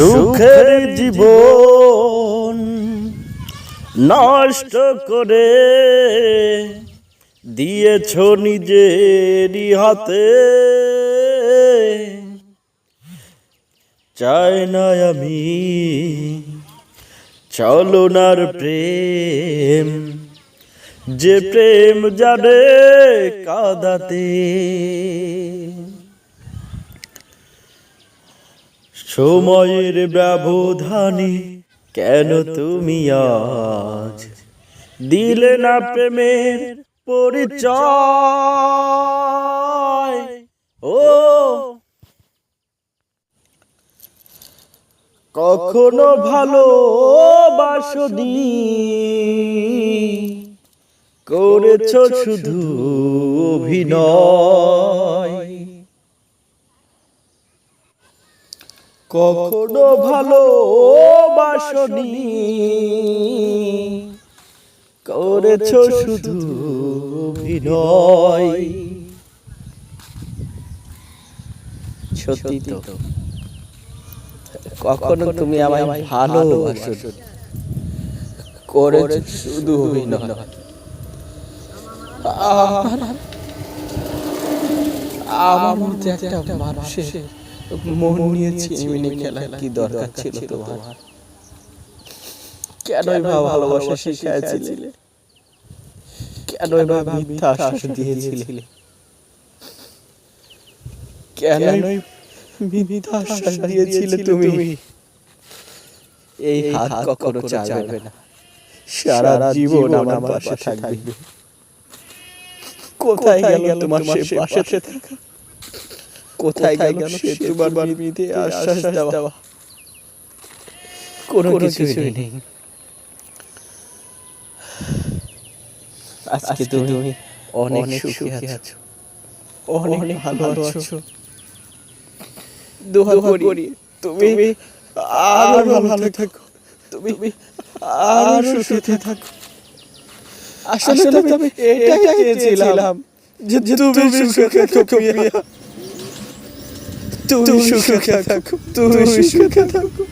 সুখের জীবন নষ্ট করে দিয়েছ নিজেরই হাতে। চাই না আমি চলনার প্রেম যে প্রেম জানে কাদাতে। সময়ের ব্যবধানে কেন তুমি আজ দিলে না প্রেমের পরিচয়? ও কখনো ভালো বাসনি করেছ শুধু অভিনয়? কখনো ভালো বাসনি। করেছ শুধু অভিনয়। সত্যি কখনো তুমি আমায় ভালোবাসো করেছ শুধু আমার মধ্যে একটা মানুষের মন নিয়ে চিনিমিনি খেলা কি দরকার ছিল তোমার? কেনই বা ভালোবাসা শিখাইছিলে? কেনই বা মিথ্যা আশ্বাস দিয়েছিলে? কেনই মিথ্যা আশ্বাস দিয়েছিলে তুমি? এই হাত কখনো চাইবে না। সারা জীবন আমার পাশে থাকবে। কোথায় গেল তোমার সে পাশে থাকা? কোথায় গেল আশ্বাস দেওয়া। কোনো কিছুই নেই। আজকে তুমি অনেক সুখী আছো। অনেক ভালো আছো। দোয়া করি। তুমি আরও ভালো থাকো। তুমি আরও সুখে থাকো। আসলে আমি এটাই চেয়েছিলাম যে তুমি সুখে থাকো প্রিয়া তুমি সুখে থাকো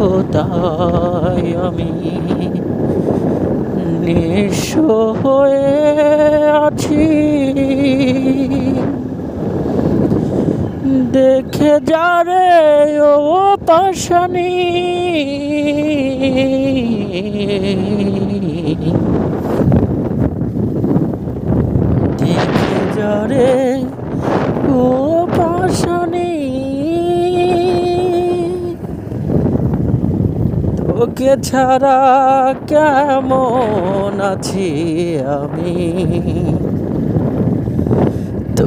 নিঃসঙ্গতায় আমি নিঃস্ব হয়ে আছি। দেখে যারে ও পাশানি। দেখে যারে ও তোকে ছাড়া কেমন আছি আমি? তো